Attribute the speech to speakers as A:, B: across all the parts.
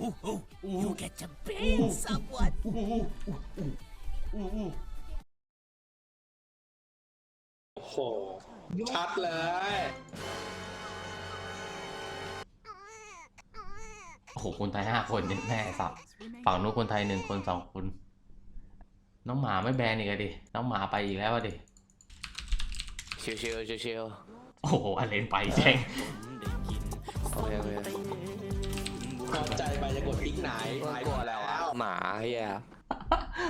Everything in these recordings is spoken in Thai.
A: You get to bang someone.
B: โอ้โห ชัดเลย
C: โอ้โหคนไทยห้าคนเนี่ยแม่สับฝั่งนู้นคนไทยหนึ่งคนสองคน น้องหมาไม่แบนอีกอะดิ น้องหมาไปอีกแล้วอะดิ
D: ชิวชิวชิวชิว
C: โอ้โหอเลนไปแจ้ง
D: โอเคโอเค
B: พอใจไปจะกดติ๊กไหน
D: กลัวแล้วอะหมาเฮีย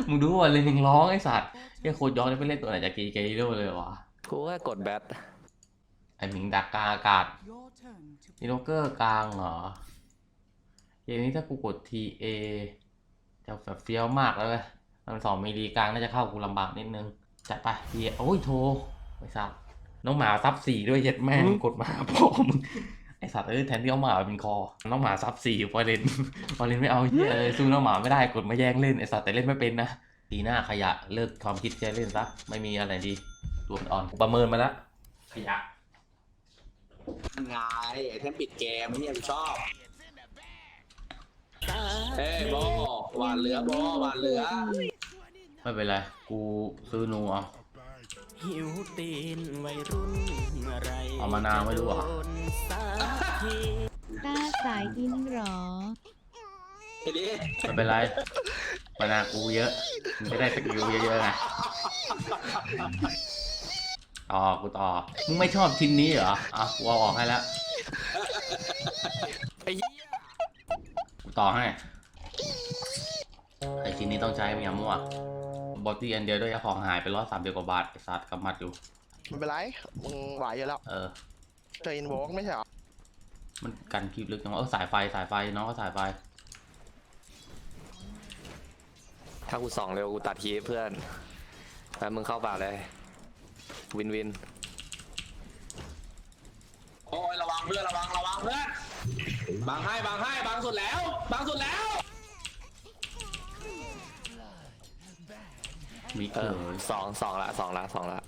C: มึงดูว่าอเลนยังร้องไอ้สัตว์เฮียโคตรย้อนได้ไปเล่นตัวไหนจากกีเกโร่เลยวะ
D: กูแค่กดแบท
C: ไอหมิงดักกลางอากาศ
A: Your turn to
C: นีโนเกอร์กลางเหรอเกมนี้ถ้ากูกด TA จะแบบเฟี้ยวมากแล้วเลยมันสองมิลลีกลางน่าจะเข้ากูลำบากนิดนึงจัดไป TA โอ้ยโทรไอ้สัตว์น้องหมาซับสี่ด้วยเย็ดแม่งกดมาพ่อมึง ไอสัตว์เอ้ยแทนที่เอาหมาเป็นคอน้องหมาซับสี่พอเล่นพอเล่นไม่เอาเฮียเลยสู้น้องหมาไม่ได้กดมาแย่งเล่นไอสัตว์แต่เล่นไม่เป็นนะตีหน้าขยะเลิกความคิดจะเล่นซะไม่มีอะไรดีตัวอ่อนประเมินมาแล้วขยะ
B: ไงไอเทมปิดเกมเนี่ยกูชอบเฮ้ยโบหวานเหลือโบหวานเหลือ
C: ไม่เป็นไร กูซื้อนูเอา
A: หิวตีนวัยรุ่นเมื่อไร
C: เอามานาวไม่รู้เหรอ
A: โดนสักที
E: ต้าสายอินหรอ
B: ไอ้ดิ
C: ไม่เป็นไรมานากูเยอะมึงจะได้สกิลเยอะๆไงต่อกูต่อมึงไม่ชอบชิ้นนี้เหรออะกูเอาออกให้แล้ว
D: ไอ้เหี้ย
C: กูต่อให้ไอชิ้นนี้ต้องใช้ไม่ยามั่วบอดี้อันเดียวด้วยของหายไปร้อยสามเดียวกว่าบาทไอสัตว์กำมัดอยู่
F: ไม่เป็นไรมึงไหวอยู่แล้ว
C: เออ
F: เจออินโวกไม่ใช่เหรอ
C: มันกันคลิปลึกจังวะเออสายไฟสายไฟน้องก็สายไฟ
D: ถ้ากูส่องเร็วกูตัดทีเพื่อนแล้วมึงเข้าป่าเลย วินวิน
B: โอ้ยระวังเพื่อนระวังระวังเพื่อนบังให้บังให้บังสุดแล้วบังสุดแล้ว
C: มี
D: เอ
C: เกิ
D: อ
C: ด
D: สองสองละสองละสองละ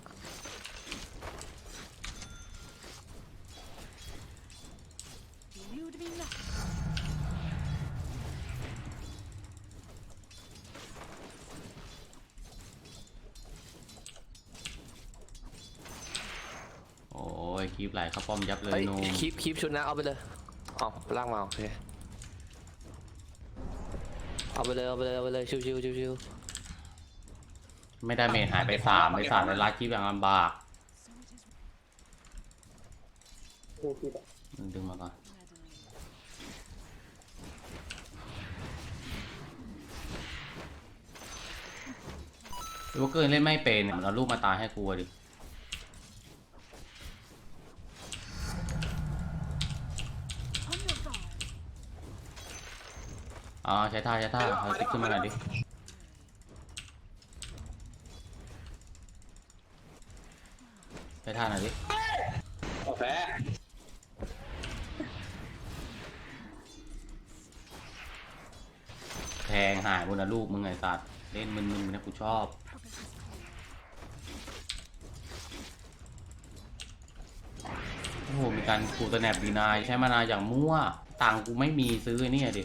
A: You'd be lucky.
C: โอ้ย คลิปไหลเข้าป้อมยับเลย
D: เฮ้ย
C: นู
D: คลิปคลิปชุดนะเอาไปเลยเอาลากมาโอเคเอาไปเลยเอาไปเลยเอาไปเลยชิวชิวชิวชิว
C: ไม่ได้เมทหายไปสามไปสามในลาคลิปอย่างลำบากดึงมาก่อนวอเกอร์เล่นไม่เป็นเนี่ยมันเอาลูกมาตายให้กูอะดิ อ๋อใช้ท่าใช้ท่าเอาติ๊กขึ้นมาหน่อยดิใช้ท่าหน่อยดิ
B: โอเค
C: แทงหายบนนะลูกมึงไงสัตว์เล่นมึนๆนะกูชอบโอ้โหมีการกูตะแหนบดีนายใช้มานานอย่างมั่วตังค์กูไม่มีซื้อไอ้เนี่ยดิ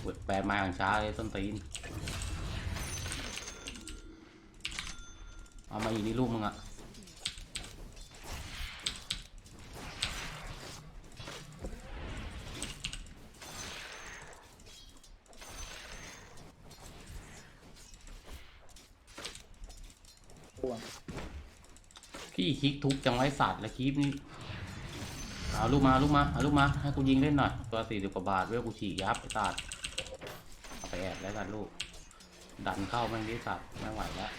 C: เวิร์ดแปลมาอย่างช้าเลยต้นตีน เอามาอีกนี่ลูกมึงอะพี่คลิกทุกจังไว้สัตว์และคลิปนี้เอาลูกมาลูกมาเอาลูกมาให้กูยิงเล่นหน่อยตัวสี่สิบกว่าบาทเว้ยกูฉีกยับไอ้สัตว์เอาไป แอบแล้วกันลูก ดันเข้าแม่งดิสัตว์ไม่ไหวแล้ว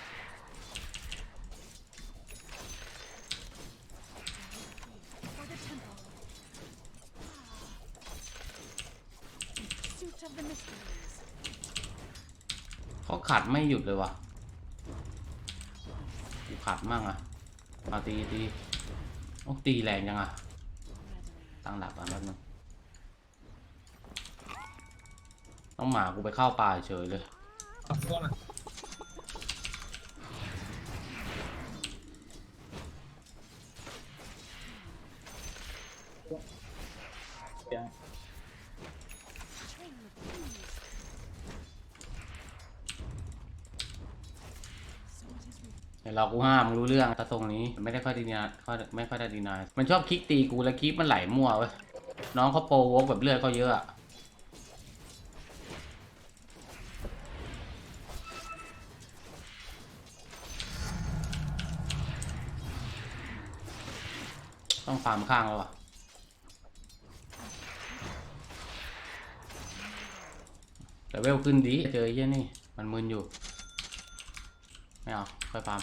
C: เขาขัดไม่หยุดเลยว่ะกูขัดมั่งอะมาตีตีโอ้ตีแรงจังอะตั้งหลักก่อนแป๊บนึง หมากูไปเข้าป่าเฉยเลย
B: เดี๋
C: ยวเรากูห้ามรู้เรื่องตะทรงนี้ไม่ได้ค่อยดีนายค่ไม่ค่อยได้ดีนายมันชอบคลิกตีกูแล้วคลิปมันไหลมั่วเว้ยน้องเขาโปรวกแบบเลือดเขาเยอะ ต้องฟาร์มข้างแล้วอะแต่เวลขึ้นดี เจอเยี่ยนี่ มันมึนอยู่ ไม่เอา ค่อยฟาร์ม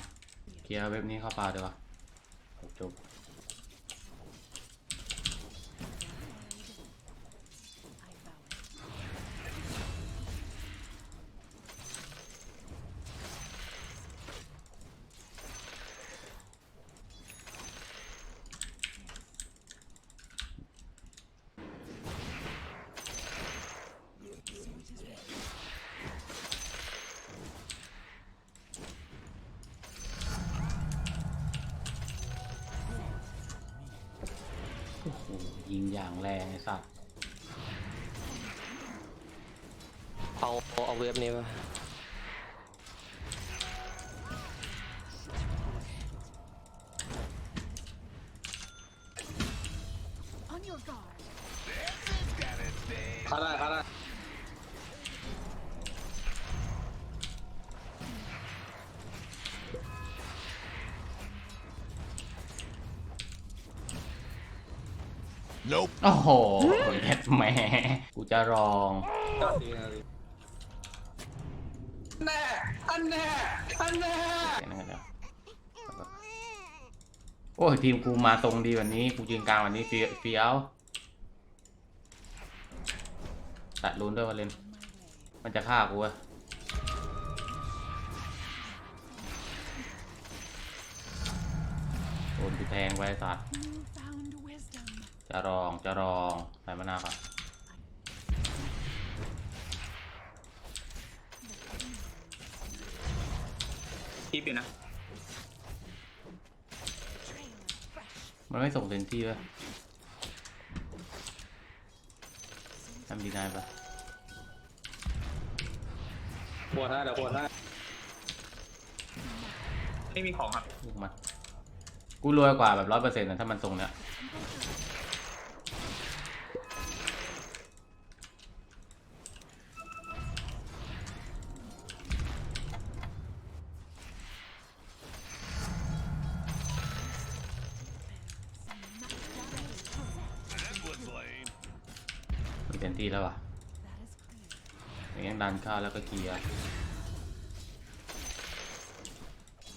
C: เคลียร์เว็บนี้เข้าป่าดีกว่าจบ ยิงอย่างแรงไอ้สัตว์
D: เอาเอาเว็บนี้ไป
C: โอ้โหเย็ดแหม่กูจะรอง
B: แน่อันแน่อันแน่
C: เดี๋ยวนะเดี๋ยวโอ้ยทีมกูมาตรงดีวันนี้กูยืนกลางวันนี้เฟี้ยวเฟี้ยวตัดลุ้นด้วยวาเลนมันจะฆ่ากูเว้ยโดนกูแทงไว้สัตว์ จะรองจะรองใส่มะนาวก่อน
B: ทิปอยู่นะ
C: มันไม่ส่งเซนที่เว้ยทำดีนายปะ
B: ปวดให้เดี๋ยวปวดให้ไม่มีของครับ
C: ลูกมันกูรวยกว่าแบบร้อยเปอร์เซ็นต์นะถ้ามันส่งเนี้ย ยังดันเข้าแล้วก็เคลียร์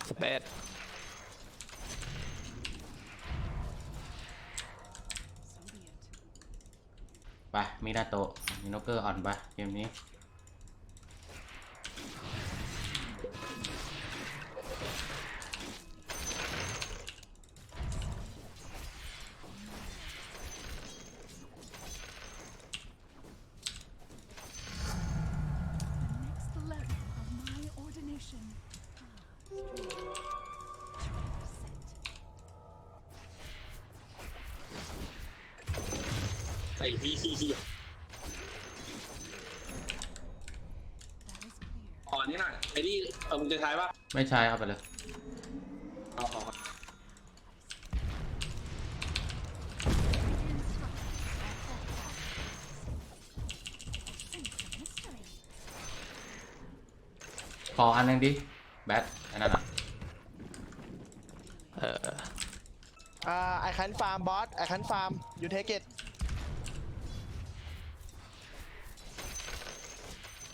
D: สเปซ
C: ไปมีนาโตะมีนกเกอร์อ่อนไปเกมนี้
B: อ่อนนี่หน่อยไอ้นี่เออมึงจะทายปะ
C: ไม่ใช่เอาไปเลย
B: เอาเอาเอา
C: ขออันหนึงดิ แบทอันนั้นอะ
D: เออ
F: อ่าไอคันฟาร์มบอสไอคันฟาร์มยูเทเกต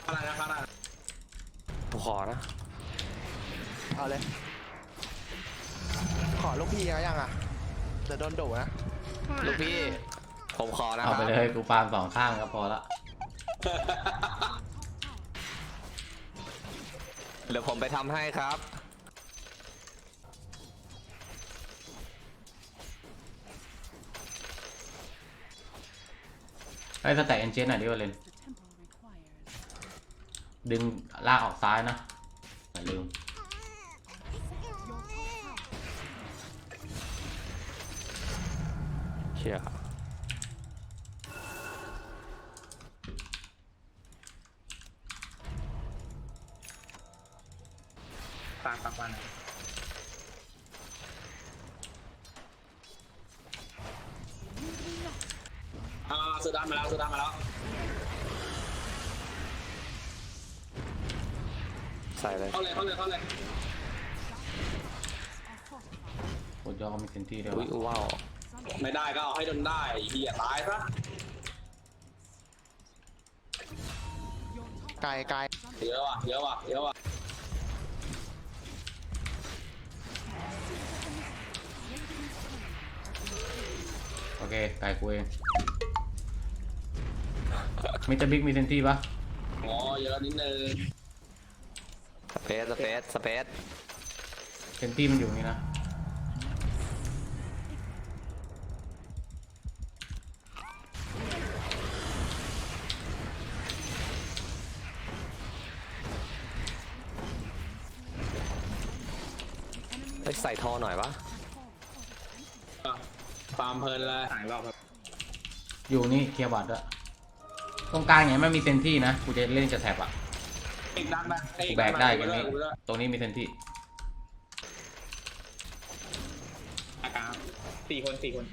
B: อะไรนะอะไรนะ
D: กูขอนะ
F: เอาเลย ขอลูกพี่เขายังอะเดี๋ยวโดนดุนะ
D: ลูกพี่ ผมขอนะค
C: เอา
D: รับ
C: ไปเลยกูฟาร์มสองข้างก็พอละ
D: เดี๋ยวผมไปทำให้ครับ
C: ไอ้สแต็กเอนเจนหน่อยดิวาเลน
G: The temple requires
C: ดึงลากออกซ้ายนะอย่าลืม
D: เชี่ย
B: ตามตามมาหน่อย ซื้อด้านมาแล้วซื้อด้านมาแล้ว
D: ใส่เลย
B: เข้าเลยเข้าเลยเข้าเลย
C: โคตรยอก็มีเซนตี้ด้วย
D: อุ้ยวะว้าว
B: ไม่ได้ก็เอาให้โดนได้ไอ้เฮียตายซะ
F: ไกลไกล
B: เยอะว่ะเยอะว่ะเยอะว่ะ
C: โอเคไก่กูเองมิสเตอร์บิ๊กมีเซนตี้ปะ
B: อ๋อเยอะนิดนึง
D: ส เปซสเปซสเปซ
C: เซนตี้มันอยู่นี่นะ
D: เฮ้ยใส่ทอหน่อยวะ
B: อะฟาร์มเพลินเลยหายรอบครับ
C: อยู่นี่เคลียร์บัตรด้วยตรงกลางอย่างไม่มีเซนที่นะ กูจะเล่นจะแท็บอะ
B: อีกด้านไปเอ้ย
C: กูแบกได้กัน
B: เล
C: นี้
B: ย
C: ตรงนี้มีเซนที่
B: อาการสี่คนสี่คน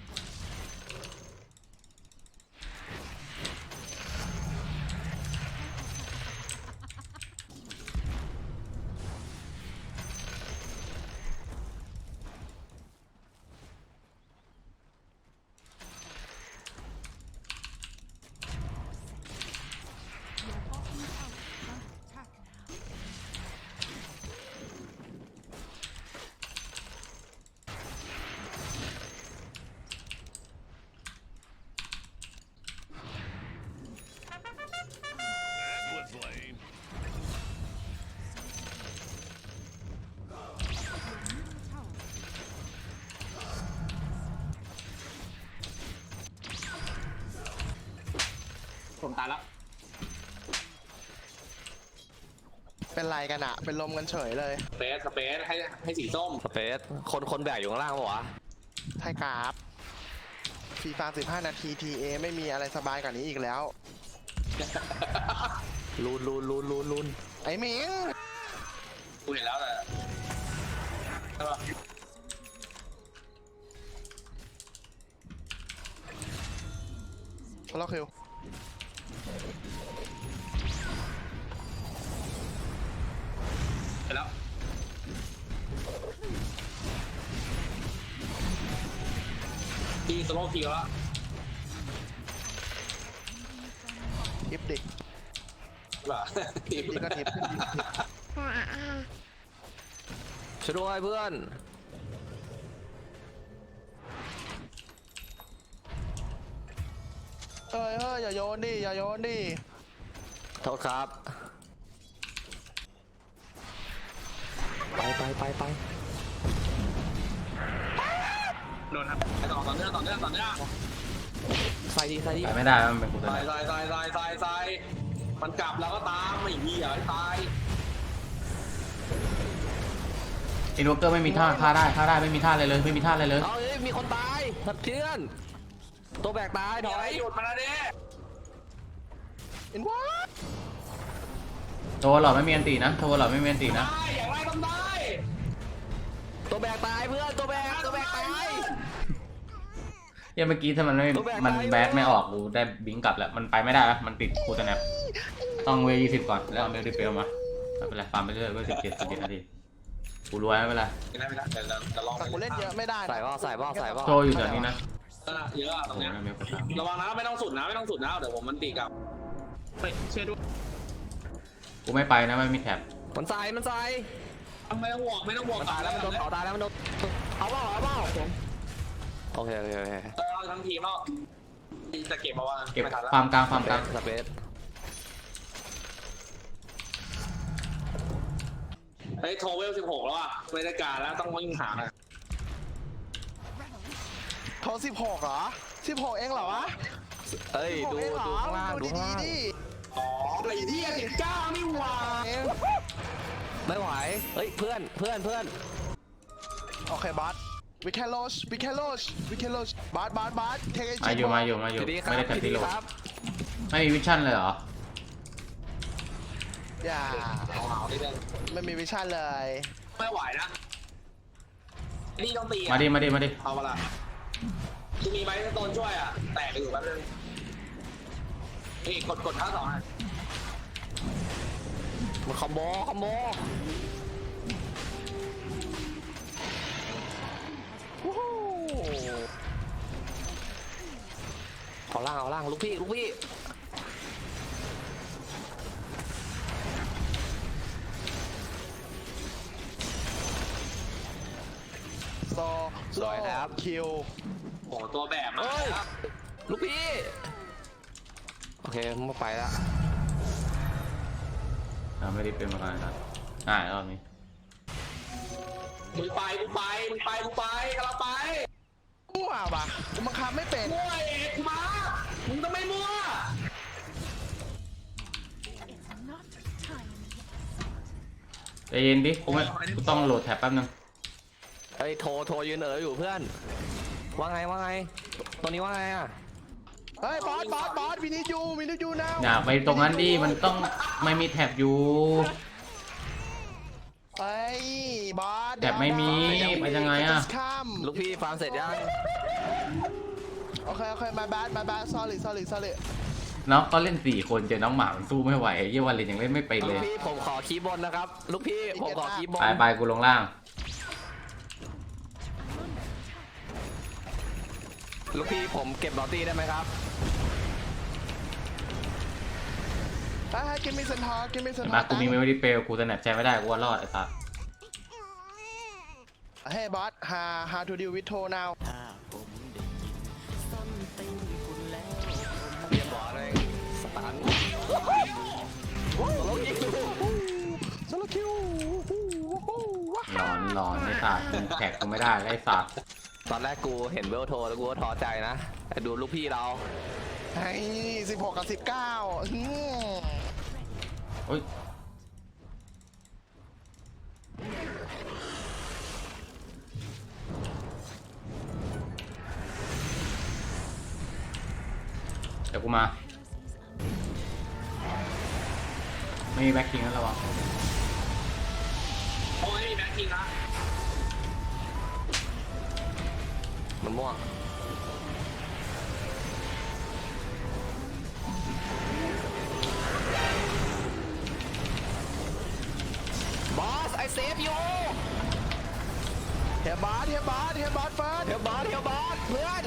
F: เป็นไรกันอะเป็นลมกันเฉยเลย
B: สเปซสเปซให้ให้สีส้ม
D: สเปซคนคนแบกอยู่ข้างล่างปะวะ
F: ไทยกราฟฟีฟา15 นาที TA ไม่มีอะไรสบายกว่านี้อีกแล้ว
D: ลูนลูนลูนลูนลูน
F: ไอ้หมิง
B: กูเห็นแล้วแต่ใช่ปะ
F: พลคิว
B: แล้วทีสโลว์คิวแล้ว
F: ทิปดิ
B: แบบที
F: ทิปนี่ก็ทิปขึ้นดิทิป
D: ช่วยด้วยเพื่อน
F: เฮ้ยเฮ้ยอย่าโยนดิ อย่าโยนดิ
D: โทษครับ ไปไปไปไป
B: โดนครับไปต่อต่อเนื่องต่อเนื่องต่อเนื่อง
D: ใส่ดีใส่ดี
C: ไปไม่ได้มันเป็นกูตัว
B: ใส่
C: ไหน
B: ใส่ใส่ใส่ใส่ใส่มันกลับแล้วก็ตามไม่มีอะตาย
C: อินวอเกอร์ไม่มีท่าฆ่าได้ฆ่าได้ไม่มีท่าอะไรเลย ไม่มีท่าอะไรเลย
D: เอาเอ้ยมีคนตายทัดเพื่อน ตัวแบกตายถ
B: ถ
D: อ
B: อย
D: ย
B: หยุดมาแล้วดิ
F: อินวอต
C: โทรหรอไม่มีอันตีนะโทรหรอไม่มีอันตีนะ
B: ได้อย่างไรต้องได้
D: ตัวแบกตายเพื่อนตัวแบกตัวแบกตาย
C: เหี้ยังเมื่อกี้ถ้ามันไม่
D: ตัวแบก
C: มัน
D: ตาย
C: แบด
D: เลย
C: ไม่ออกกูได้บิงกลับแล้ว มันไปไม่ได้แล้วมันติดคูตแนปต้องเวยี่สิบก่อน แล้วเอาเมลดิเปลมาไม่เป็นไรฟาร์มไปเรื่อยเวสิบเจ็ดสิบเจ็ดนาที กูรวยไม่เป็นไร
B: ไม่ได้ไม่ได้เดี๋ยวจะลอง
F: แต่กูเล่นเยอะไม่ได้นะ
D: ใส่เปล่าใส่เปล่าใส่เปล่า
C: โจอยู่แถวนี้นะ
B: เยอะอะต
C: โอ้
B: รง
C: โห
B: เนี้ย
C: เมลกดตาม
B: ระวังนะไม่ต้องสุดนะไม่ต้องสุดนะเดี๋ยวผมมันตีกลับเฮ้ยเชื่อด้วย
C: กูไม่ไปนะไม่มีแท็บ
D: มันใส่มันใส่
B: ไม่ต้องห่วงไม่ต้องห่วง
D: มันตายแล้วมันโดนเผาตายแล้วมันโดนเอาเปล่าเอาเปล่าโอเคโอเคโอเค
B: เออทั้งทีมแล้วจะเก็บมาว่า
C: เก็บ
B: ไม่ทันแล้ว
C: ฟาร์มกลางฟาร์มกลาง
D: สเปซ
B: เฮ้ยโทเวลสิบหกแล้วอะไม่ได้การแล้วต้องวิ่งหานะ
F: โทร16เหรอ16เองเหรอวะ
D: เอ้ย
F: 16
D: ดู
F: เองเหรอ
D: ดูข้างล่าง
F: ดู
D: ดูข้าง
F: ดี
D: ล่าง
F: ๆดิ
B: อ๋อไอ้ที่สิบเก้านี่หว่า
F: เอง
D: ไม่ไหว เฮ้ยเพื่อนเพื่อนเพื่อน
F: โอเคบอส we can lose we can lose we can lose บอสบอสบอส take a
C: มาอยู่มาอยู่มาอยู่
D: ดีๆครับ
C: ไม่ได้แท็บ
D: ดี
C: ที่โหล
D: ๆครับ
C: ไม่มีวิชั่นเลยเหรอ
F: อย่า
B: เอาเอาดิเดิน
F: ไม่มีวิชั่นเลย
B: ไม่ไหวนะ นี่ต้องตีอะ
C: มาดิมาดิมาดิ
B: เอามาละคือมีไม้โดนช่วยอะ แตกอยู่แป๊บนึงเอ้ยกดกดท่าสองอะ
D: มันคอมโบคอมโบวู้ฮู้เอาล่างเอาล่างลูกพี่ลูกพี่
F: โซ
D: สวยครับ
F: คิว
B: โอ้โหตัวแบบมา
D: เฮ้ย
B: ครับ
D: ลูกพี่ โอเคไม่ไปละ
C: เราไม่ได้เป็นมาก่อนครับง่ายรอบนี้
B: มึงไปมึงไปมึงไปมึงไปกำลังไป
F: มั่วปะกูบังคับไม่เป็น
B: มั่วเอกกูมามึงต้องไม่มั่ว
G: It's not time.
C: ใจเย็นดิกูไม่กูต้องโหลดแท็บแป๊บนึง
D: เฮ้ยโทรโทรยืนเอ๋ออยู่เพื่อน ว่าไงว่าไงตัวนี้ว่าไงอะ
F: เฮ้ยบอสบอสบอสวินิจูวินิจูนาว
C: อย่าไปตรงนั้นดิมันต้องไม่มีแท็บอยู่
F: เฮ้ยบอส
C: แต่ไม่มีไปยังไงอะ
F: ข้าม
D: ลูกพี่ฟาร์มเสร็จยัง
F: โอเคโอเคมาบาสมาบาส sorry sorry sorry
C: เนาะก็เล่นสี่คนเจอน้องหมามันสู้ไม่ไหวเยี่ยวันเลยยังเล่นไม่เป็น
D: ลู
C: เล
D: ก
C: ย
D: พี่ผมขอคีย์บนนะครับลูกพี่ผมขอคีย์บน
C: ไปไปกูลงล่าง
D: ลูกพี่ผมเก็บบอตตี้ได้ไหมครับ
F: เฮ้ยกินมีเซนทอร์กินมีเซน
C: เห็น
F: ทอ
C: ปะ
F: ร์
C: กูมีเมมโมรี่เปลกูจะแนบใช้ไม่ได้กูว่ารอดไอ้สัส
F: เฮ้ยบอส how how to deal with toe now
A: ถ้าผมได้ยินส้นตีนคุณแล้ว
D: เรียบร้อยเลยสตาร์ท
F: สโลคิว
C: หลอนหลอนไอ้สัสมึงแท็กกูไม่ได้ไอ้สัส
D: ตอนแรกกูเห็นเวลโทรแล้วกูก็ท้อใจนะแต่ดูลูกพี่เรา
F: เฮ้ยสิบหกกับสิบเก้าอืม
C: โอ้ยเดี๋ยวกูมา ไม่มีแบ็คคิงแล้วระวัง
B: โอ้ยแบ็คกิ้งละ
D: มันม่วง บอสเฮี
F: ยบอสเฮียบอสเฟิร์ส
D: เดี๋ยวบอสเดี๋ยวบอสเพื่อน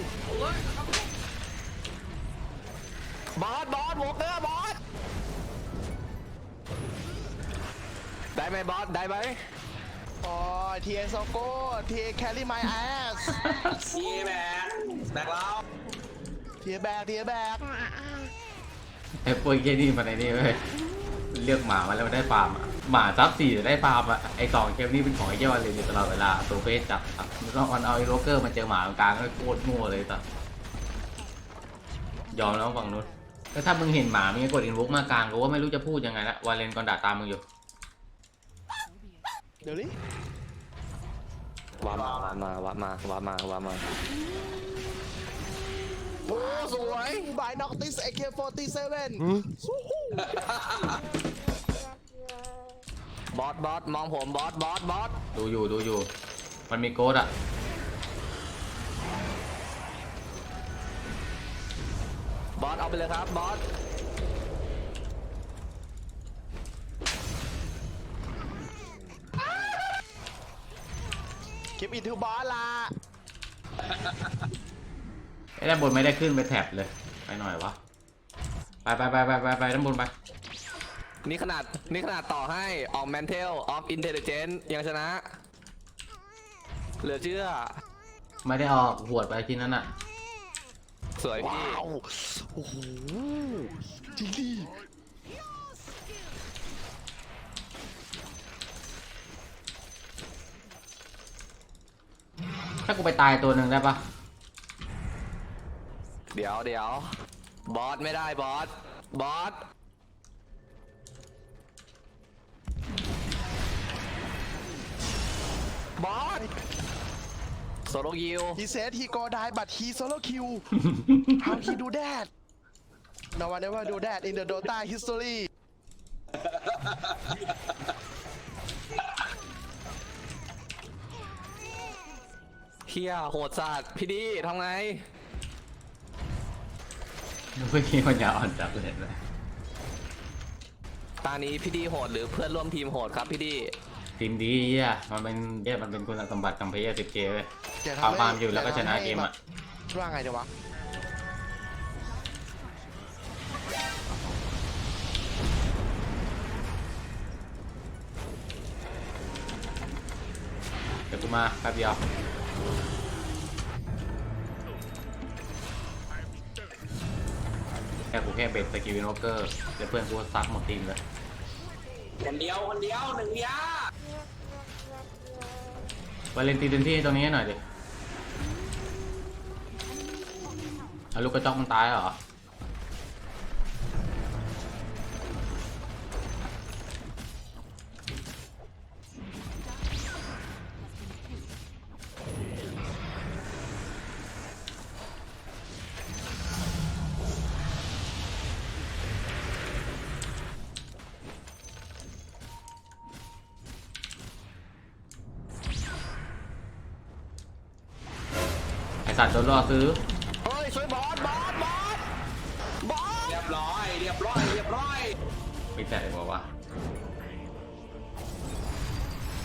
D: บอสบอสโวเกอร์บอสได้ไหมบอสได้ไหม
F: โอ้ยทีเอโซโก้ทีแคลรี่ไมแอส
B: ทีแบ็คแบ็คแล้ว
F: ทีแบกทีแบก
C: ไอ้พวกเกนี่มาในนี่เว้ยเลือกหมามาแล้วมันได้ฟาร์มอะ หมาซับสี่จะได้ฟาร์มอะไอ้สองเกมนี้เป็นของไอ้เจ้าวันเลยอยู่ตลอดเวลาตัวเฟสจับอะมันก็มันเอาไอ้โรเกอร์มาเจอหมาตรงกลางก็โคตรโง่เลยสัสยอมแล้วฝั่งนู้นแล้วถ้ามึงเห็นหมามึงก็กดอินวุกมากลางกูว่าไม่รู้จะพูดยังไงละวาเลนก่อนด่าตามมึงอยู่
F: เดี๋ยวนี้
D: วามาวามาวามาวามาวามา
F: โอ้สวยบายน็อกติส AK47
D: บอสบอสมองผมบอสบอสบอส
C: ดูอยู่ดูอยู่ มันมีโกดอะ
D: บอสเอาไปเลยครับบอส
F: คลิปอินทูบอสละ
C: ไอ้ด้านบนไม่ได้ขึ้นไปแท็บเลย ไปหน่อยวะ ไปไปไปไปไปไปด้านบนไป
D: นี่ขนาดนี่ขนาดต่อให้ออกแมนเทลออฟอินเทลเจนยังชนะ เหลือเชื่อ
C: ไม่ได้ออกหวดไปที่นั้นอะ
D: สวยพี่
F: ว้าวโอ้โหจริงดิ
C: ถ้ากูไปตายตัวหนึ่งได้ปะ
D: เดี๋ยวเดี๋ยวบอสไม่ได้บอสบอส บอสโซโลยิว
F: he said he go die but he solo kill how he do that no one ever do that in the Dota history
D: เฮียโหดสัตว์พี่ดีทำไง
C: เมื่อกี้มันยาอ่อนจับเลยเห็นไหม
D: ตานี้พี่ดีโหดหรือเพื่อนร่วมทีมโหดครับพี่ดี
C: ทีมดีอะมันเป็นเยมันเป็นคุณสมบัติของเพย์สิบเกเลย
F: อย่
C: เอา
F: ทำให้
C: ความอยู่แล้วก็ชนะ
F: อย่าทำให้
C: เกมอะ
F: แบบว่าไงเดี๋ยววะ
C: เดี๋ยวกูมาแป๊บเดียวแค่กูแค่เบ็ดสกิลวินวอเกอร์แล้วเพื่อนกูก็ซักหมดทีมเลย
B: คนเดียวคนเดียวหนึ่งยา
C: วาเลนตีเต็มที่ตรงนี้ให้หน่อยดิเอาลูกกระจอกมันตายเหรอ สัตว์โดนล่อซื้อ
D: เฮ้ยช่วยบอสบอสบอสบอส
B: เรียบร้อยเรียบร้อยเรียบร้อย
C: ไม่แตะบอกว่า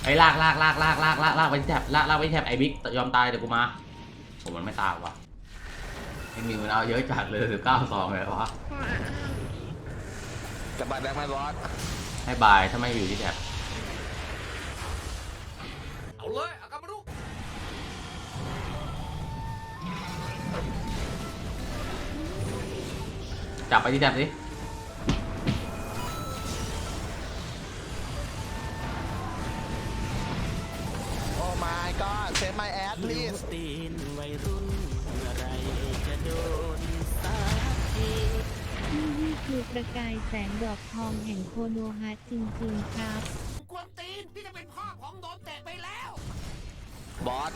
C: ไอ้ลากลากลากลากลากลากลากไปที่แถบลากลากไปที่แถบไอ้บิ๊กยอมตายเดี๋ยวกูมาผมมันไม่ตายว่ะไอ้มิวมันเอาเยอะจัดเลยสิบเก้าสองเลยวะ
D: จะบายแบ็กไหมบอส
C: ให้บายถ้าไม่อยู่ที่แถบ จับไปที่แถบสิ
F: โอ้ my god save my ass
A: หิว
F: please
A: ตีนวัยรุ่นเมื่อไรจะโดนสักที
E: ที่นี่คือประกายแสงดอกทองแห่งโคโนฮะจริงๆครับ
G: กวนตีน พี่จะเป็นพ่อของโดนเตะไปแล้ว
D: บอส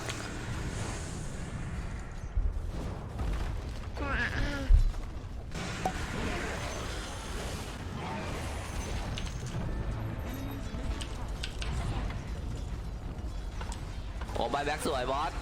D: สวยบอส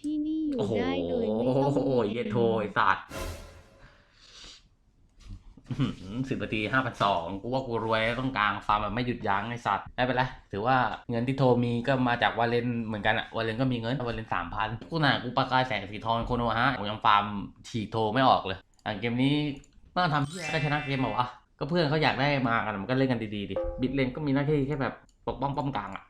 E: ที่นี่อยู่
C: โอ้โห
E: ได้โดยไม่ต้อง
C: โอ้ยเยโทไอ้สัตว์ สิบนาทีห้าพันสองกูว่ากูรวยต้องกลางฟาร์มแบบไม่หยุดยั้งไอ้สัตว์ไม่เป็นไรถือว่าเงินที่โทมีก็มาจากวาเลนเหมือนกันอะวาเลนก็มีเงินวาเลนสามพันกูน่ะกูประกายแสงสีทองโคโนฮะกูยังฟาร์มฉีกโทไม่ออกเลยอะเกมนี้ต้องทำเหี้ยได้ชนะเกมเหรอวะก็เพื่อนเขาอยากได้มากันมันก็เล่นกันดีๆดิบิดเลนก็มีหน้าที่แค่แบบปกป้องป้อมกลางอะ